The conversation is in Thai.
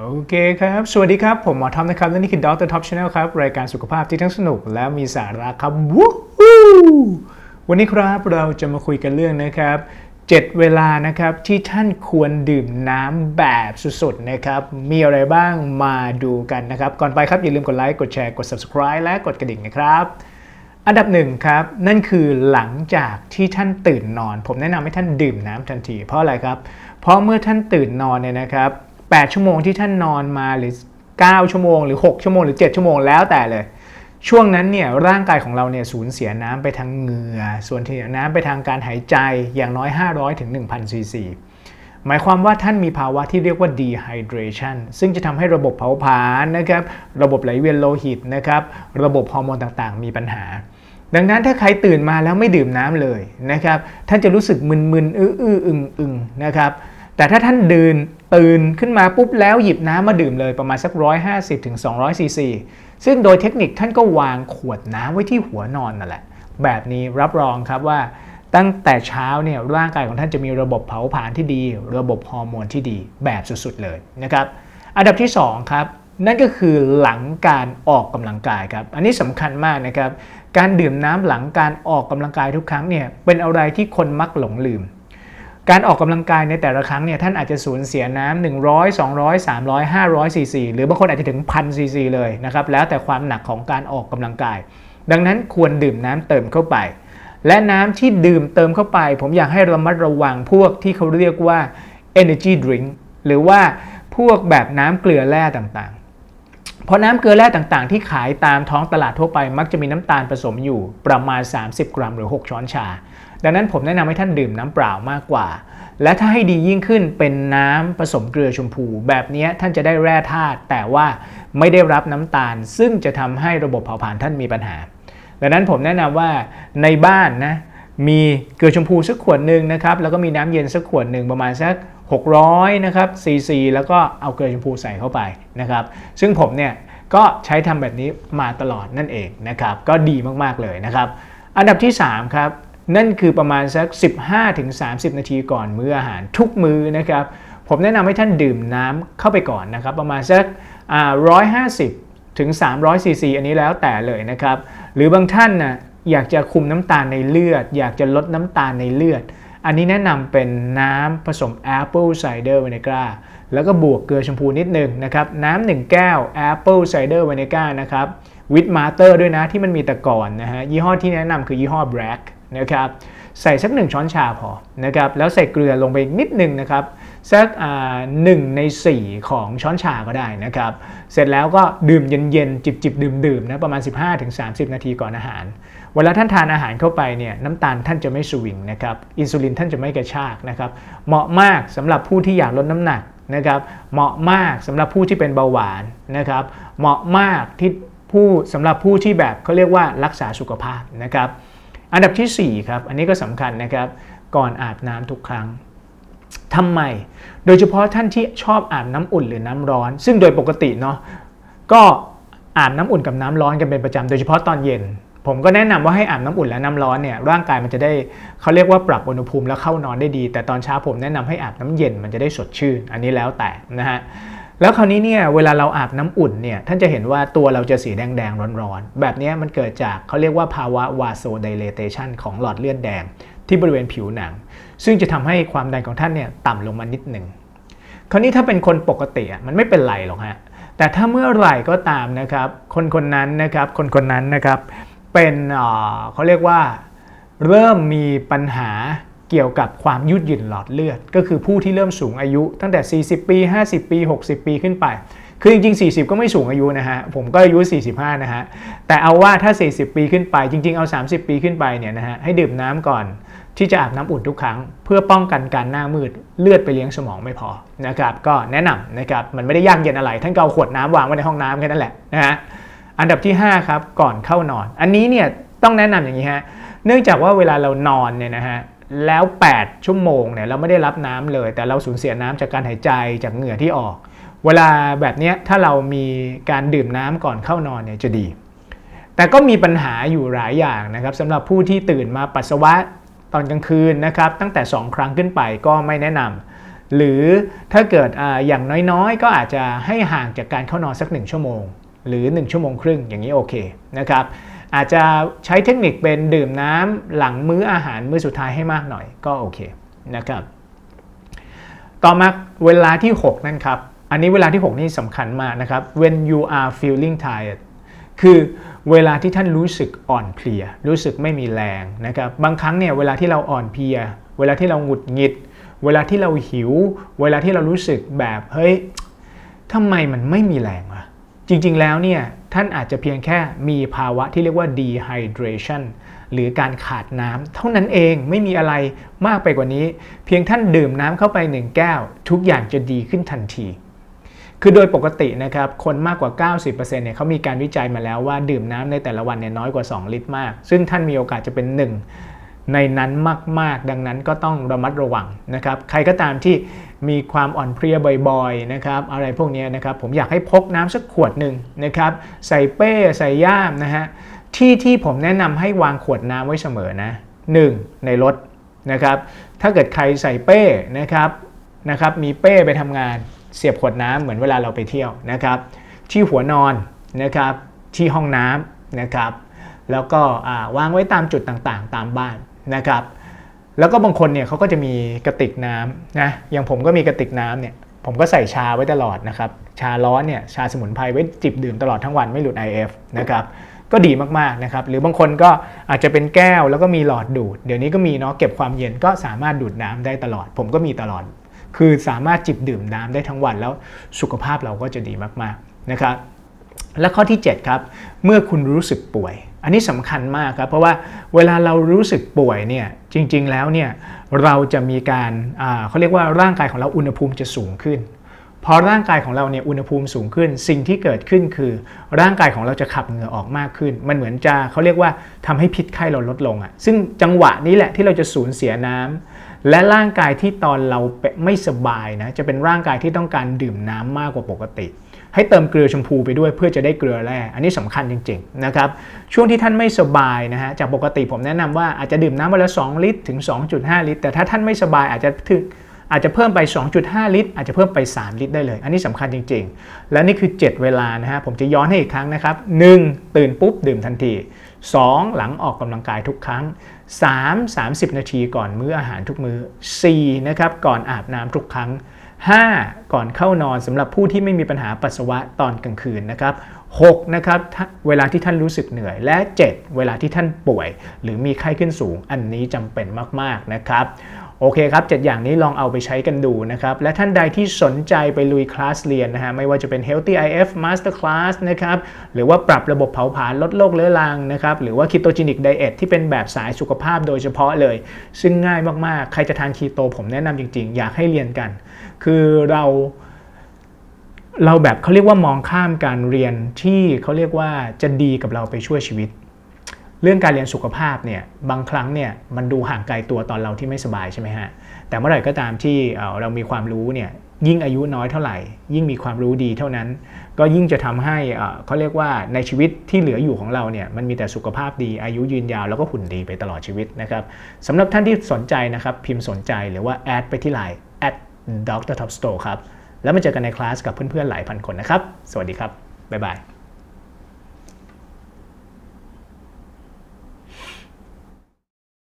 โอเคครับ สวัสดีครับ ผมหมอทอมนะครับ และนี่คือดรท็อปชาแนลครับ รายการสุขภาพที่ทั้งสนุกและมีสาระครับวู้ฮู้วันนี้ครับเราจะมาคุยกันเรื่องนะครับ7เวลานะครับที่ท่านควรดื่มน้ำแบบสุดๆนะครับ มีอะไรบ้างมาดูกันนะครับ ก่อนไปครับอย่าลืมกดไลค์กดแชร์กด subscribe และกดกระดิ่งนะครับ อันดับหนึ่งครับ นั่นคือหลังจากที่ท่านตื่นนอน ผมแนะนำให้ท่านดื่มน้ำทันที เพราะอะไรครับ เพราะเมื่อท่านตื่นนอนเนี่ยนะครับ 8 ชั่วโมงที่ท่านนอนมาหรือ 9 ชั่วโมงหรือ 6 ชั่วโมงหรือ 7 ชั่วโมงแล้วแต่เลย ช่วงนั้นเนี่ยร่างกายของเราเนี่ยสูญเสียน้ำไปทางเหงื่อ ส่วนที่น้ำไปทางการหายใจอย่างน้อย 500ถึง1,000ซีซีหมายความว่าท่านมีภาวะที่เรียกว่า dehydration ซึ่งจะทำให้ระบบเผาผลาญนะครับ ระบบไหลเวียนโลหิตนะครับ ระบบฮอร์โมนต่างๆ มีปัญหา ดังนั้นถ้าใครตื่นมาแล้วไม่ดื่มน้ำเลยนะครับ ท่านจะรู้สึกมึนๆ อื้อๆ อึงๆ นะครับ แต่ถ้าท่านดื่นตื่นขึ้นมาปุ๊บแล้วหยิบน้ำมาดื่มเลยประมาณสัก 150ถึง200ซีซีซึ่งโดยเทคนิคท่านก็วางขวดน้ำไว้ที่หัวนอนนั่นแหละ แบบนี้รับรองครับว่าตั้งแต่เช้าเนี่ยร่างกายของท่านจะมีระบบเผาผลาญที่ดี ระบบฮอร์โมนที่ดีแบบสุดๆเลยนะครับอันดับที่ 2 ครับ นั่นก็คือหลังการออกกำลังกายครับ อันนี้สำคัญมากนะครับ การดื่มน้ำหลังการออกกำลังกายทุกครั้งเนี่ยเป็นอะไรที่คนมักหลงลืม การออกกำลังกายในแต่ละครั้งเนี่ยท่านอาจจะสูญเสียน้ำ100 200 300 500ซีซีหรือบางคนอาจจะถึงพันซีซีเลยนะครับแล้วแต่ความหนักของการออกกำลังกาย ดังนั้นควรดื่มน้ำเติมเข้าไป และน้ำที่ดื่มเติมเข้าไป ผมอยากให้ระมัดระวังพวกที่เขาเรียกว่า energy drink หรือว่าพวกแบบน้ำเกลือแร่ต่างๆ เพราะน้ำเกลือแร่ต่างๆ ที่ขายตามท้องตลาดทั่วไปมักจะมีน้ำตาลผสมอยู่ประมาณ 30 กรัม หรือ 6 ช้อนชา ดังนั้นผมแนะนำให้ท่านดื่มน้ำเปล่ามากกว่า และถ้าให้ดียิ่งขึ้นเป็นน้ำผสมเกลือชมพู แบบนี้ท่านจะได้แร่ธาตุแต่ว่าไม่ได้รับน้ำตาล ซึ่งจะทำให้ระบบเผาผลาญท่านมีปัญหา ดังนั้นผมแนะนำว่าในบ้านนะมีเกลือชมพูสักขวดหนึ่งนะครับแล้วก็มีน้ำเย็นสักขวดหนึ่งประมาณสัก600นะครับซีซีแล้วก็เอาเกลือชมพูใส่เข้าไปนะครับซึ่งผมเนี่ยก็ใช้ทำแบบนี้มาตลอดนั่นเองนะครับก็ดีมากๆเลยนะครับ อันดับที่ 3 ครับ นั่นคือประมาณสัก 15-30 นาทีก่อนมื้ออาหารทุกมื้อนะครับ ผมแนะนำให้ท่านดื่มน้ำเข้าไปก่อนนะครับ ประมาณสัก150 ถึง 300ซีซีอันนี้แล้วแต่เลยนะครับ หรือบางท่านนะอยากจะคุมน้ำตาลในเลือด อยากจะลดน้ำตาลในเลือด อันนี้แนะนำเป็นน้ำผสม Apple Cider Vinegar แล้วก็บวกเกลือชมพูนิดนึงนะครับ น้ำหนึ่งแก้ว Apple Cider Vinegar นะครับวิดมาเตอร์ด้วยนะที่มันมีต่ก่อนนะฮะยี่ห้อที่แนะนำคือยี่ห้อ Black นะครับใส่สัก1ช้อนชาพอนะครับแล้วใส่เกลือลงไปนิดนึงนะครับสักหนึ่งใน 4 ของช้อนชาก็ได้นะครับ เสร็จแล้วก็ดื่มเย็นๆ จิบๆ ดื่มๆนะประมาณ 15-30 นาทีก่อนอาหาร เวลาท่านทานอาหารเข้าไปเนี่ยน้ำตาลท่านจะไม่สวิงนะครับอินซูลินท่านจะไม่กระชากนะครับเหมาะมากสำหรับผู้ที่อยากลดน้ำหนักนะครับเหมาะมากสำหรับผู้ที่เป็นเบาหวานนะครับเหมาะมากที่ผู้สำหรับผู้ที่แบบเขาเรียกว่ารักษาสุขภาพนะครับ อันดับที่4ครับ อันนี้ก็สำคัญนะครับ ก่อนอาบน้ำทุกครั้งทำไม โดยเฉพาะท่านที่ชอบอาบน้ำอุ่นหรือน้ำร้อน ซึ่งโดยปกติเนาะ ก็อาบน้ำอุ่นกับน้ำร้อนกันเป็นประจำโดยเฉพาะตอนเย็น ผมก็แนะนำว่าให้อาบน้ำอุ่นและน้ำร้อนเนี่ย ร่างกายมันจะได้เขาเรียกว่าปรับอุณหภูมิแล้วเข้านอนได้ดี แต่ตอนเช้าผมแนะนำให้อาบน้ำเย็นมันจะได้สดชื่น อันนี้แล้วแต่นะฮะ แล้วคราวนี้เนี่ยเวลาเราอาบน้ำอุ่นเนี่ยท่านจะเห็นว่าตัวเราจะสีแดงๆร้อนๆ แบบนี้มันเกิดจากเขาเรียกว่าภาวะวาโซไดเลเตชันของหลอดเลือดแดงที่บริเวณผิวหนัง ซึ่งจะทำให้ความดันของท่านเนี่ยต่ำลงมานิดหนึ่งคราวนี้ถ้าเป็นคนปกติมันไม่เป็นไรหรอกฮะแต่ถ้าเมื่อไหร่ก็ตามนะครับ คนคนนั้นนะครับคนคนนั้นนะครับเป็นเขาเรียกว่าเริ่มมีปัญหา เกี่ยวกับความยืดหยุ่นหลอดเลือด ก็คือผู้ที่เริ่มสูงอายุตั้งแต่ 40 ปี 50 ปี 60 ปีขึ้นไป คือจริง ๆ 40 ก็ไม่สูงอายุนะฮะ ผมก็อายุ 45 นะฮะ แต่เอาว่าถ้า 40 ปีขึ้นไป จริง ๆ เอา 30 ปีขึ้นไปเนี่ยนะฮะ ให้ดื่มน้ำก่อนที่จะอาบน้ำอุ่นทุกครั้ง เพื่อป้องกันการหน้ามืดเลือดไปเลี้ยงสมองไม่พอนะครับก็แนะนำนะครับมันไม่ได้ยากเย็นอะไร ท่านก็เอาขวดน้ำวางไว้ในห้องน้ำแค่นั้นแหละนะฮะอันดับที่ 5 ครับ ก่อนเข้านอน อันนี้เนี่ยต้องแนะนำอย่างนี้ฮะเนื่องจากว่าเวลาเรานอนเนี่ยนะฮะ แล้ว 8 ชั่วโมงเนี่ยเราไม่ได้รับน้ำเลย แต่เราสูญเสียน้ำจากการหายใจจากเหงื่อที่ออก เวลาแบบนี้ถ้าเรามีการดื่มน้ำก่อนเข้านอนเนี่ยจะดี แต่ก็มีปัญหาอยู่หลายอย่างนะครับสำหรับผู้ที่ตื่นมาปัสสาวะตอนกลางคืนนะครับตั้งแต่ 2 ครั้งขึ้นไปก็ไม่แนะนหรือถ้าเกิดอาอย่างน้อยๆ ก็อาจจะให้ห่างจากการเข้านอนสัก 1 ชั่วโมง หรือ 1 ชั่วโมงครึ่งอย่างนี้โอเคนะครับ อาจจะใช้เทคนิคเป็นดื่มน้ำหลังมื้ออาหารมื้อสุดท้ายให้มากหน่อยก็โอเคนะครับ ต่อมาเวลาที่ 6 นั่นครับ อันนี้เวลาที่ 6 นี่สำคัญมากนะครับ when you are feeling tired คือเวลาที่ท่านรู้สึกอ่อนเพลีย รู้สึกไม่มีแรงนะครับ บางครั้งเนี่ยเวลาที่เราอ่อนเพลีย เวลาที่เราหงุดหงิด เวลาที่เราหิว เวลาที่เรารู้สึกแบบเฮ้ยทำไมมันไม่มีแรงวะจริง ๆแล้วเนี่ย ท่านอาจจะเพียงแค่มีภาวะที่เรียกว่า dehydration หรือการขาดน้ำเท่านั้นเองไม่มีอะไรมากไปกว่านี้ เพียงท่านดื่มน้ำเข้าไปหนึ่งแก้ว ทุกอย่างจะดีขึ้นทันที คือโดยปกตินะครับคนมากกว่า 90%เนี่ยเขามีการวิจัยมาแล้วว่าดื่มน้ำในแต่ละวันเนี่ยน้อยกว่า 2 ลิตรมาก ซึ่งท่านมีโอกาสจะเป็นหนึ่ง ในนั้นมาก ๆ ดังนั้นก็ต้องระมัดระวังนะครับ ใครก็ตามที่มีความอ่อนเพลียบ่อยๆนะครับ อะไรพวกนี้นะครับ ผมอยากให้พกน้ำสักขวดหนึ่งนะครับ ใส่เป้ใส่ย่ามนะฮะ ที่ที่ผมแนะนำให้วางขวดน้ำไว้เสมอนะ 1. ในรถนะครับ ถ้าเกิดใครใส่เป้นะครับนะครับ มีเป้ไปทำงานเสียบขวดน้ำเหมือนเวลาเราไปเที่ยวนะครับ ที่หัวนอนนะครับ ที่ห้องน้ำนะครับ แล้วก็วางไว้ตามจุดต่างๆ ตามบ้าน นะครับ แล้วก็บางคนเนี่ยเขาก็จะมีกระติกน้ำนะอย่างผมก็มีกระติกน้ำเนี่ยผมก็ใส่ชาไว้ตลอดนะครับ ชาร้อนเนี่ยชาสมุนไพรไว้จิบดื่มตลอดทั้งวันไม่หลุด IF นะครับก็ดีมากๆนะครับหรือบางคนก็อาจจะเป็นแก้วแล้วก็มีหลอดดูด เดี๋ยวนี้ก็มีเนาะเก็บความเย็นก็สามารถดูดน้ำได้ตลอด ผมก็มีตลอด คือสามารถจิบดื่มน้ำได้ทั้งวันแล้วสุขภาพเราก็จะดีมากๆนะครับและข้อที่ 7 ครับ เมื่อคุณรู้สึกป่วย อันนี้สำคัญมากครับเพราะว่าเวลาเรารู้สึกป่วยเนี่ยจริง ๆ แล้วเนี่ยเราจะมีการเขาเรียกว่าร่างกายของเราอุณหภูมิจะสูงขึ้นพอร่างกายของเราเนี่ยอุณหภูมิสูงขึ้น สิ่งที่เกิดขึ้นคือ ร่างกายของเราจะขับเหงื่อออกมากขึ้น มันเหมือนจะเขาเรียกว่าทำให้พิษไข้เราลดลงอะ่ะซึ่งจังหวะนี้แหละที่เราจะสูญเสียน้ำและร่างกายที่ตอนเราไม่สบายนะจะเป็นร่างกายที่ต้องการดื่มน้ำมากกว่าปกติ ให้เติมเกลือชมพูไปด้วยเพื่อจะได้เกลือแร่ อันนี้สำคัญจริงๆนะครับ ช่วงที่ท่านไม่สบายนะฮะ จากปกติผมแนะนำว่าอาจจะดื่มน้ำวันละ 2 ลิตรถึง 2.5 ลิตร แต่ถ้าท่านไม่สบายอาจจะถึงอาจจะเพิ่มไป 2.5 ลิตร อาจจะเพิ่มไป 3 ลิตรได้เลย อันนี้สำคัญจริง ๆ และนี่คือ 7 เวลานะฮะ ผมจะย้อนให้อีกครั้งนะครับ 1. ตื่นปุ๊บดื่มทันที 2. หลังออกกำลังกายทุกครั้ง 3. 30 นาทีก่อนมื้ออาหารทุกมื้อ 4. นะครับก่อนอาบน้ำทุกครั้ง 5. ก่อนเข้านอนสำหรับผู้ที่ไม่มีปัญหาปัสสาวะตอนกลางคืนนะครับ6นะครับเวลาที่ท่านรู้สึกเหนื่อยและ 7 เวลาที่ท่านป่วย หรือมีไข้ขึ้นสูง อันนี้จำเป็นมากๆนะครับโอเคครับ 7 อย่างนี้ลองเอาไปใช้กันดูนะครับ และท่านใดที่สนใจไปลุยคลาสเรียนนะฮะ ไม่ว่าจะเป็น Healthy IF Master Class นะครับ หรือว่าปรับระบบเผาผลาญลดโรคเรื้อรังนะครับ หรือว่า Ketogenic Diet ที่เป็นแบบสายสุขภาพโดยเฉพาะเลย ซึ่งง่ายมากๆ ใครจะทานคีโตผมแนะนำจริงๆ อยากให้เรียนกัน คือเราเราแบบเขาเรียกว่ามองข้ามการเรียนที่เขาเรียกว่าจะดีกับเราไปช่วยชีวิต เรื่องการเรียนสุขภาพเนี่ยบางครั้งเนี่ยมันดูห่างไกลตัวตอนเราที่ไม่สบายใช่ไหมฮะแต่เมื่อไหร่ก็ตามที่เรามีความรู้เนี่ยยิ่งอายุน้อยเท่าไหร่ ยิ่งมีความรู้ดีเท่านั้น ก็ยิ่งจะทำให้เขาเรียกว่าในชีวิตที่เหลืออยู่ของเราเนี่ยมันมีแต่สุขภาพดีอายุยืนยาวแล้วก็หุ่นดีไปตลอดชีวิตนะครับสำหรับท่านที่สนใจนะครับพิมพ์สนใจหรือว่าแอดไปที่ไลน์ at dr top store ครับ แล้วมาเจอกันในคลาสกับเพื่อนๆหลายพันคนนะครับ สวัสดีครับ บ๊ายบาย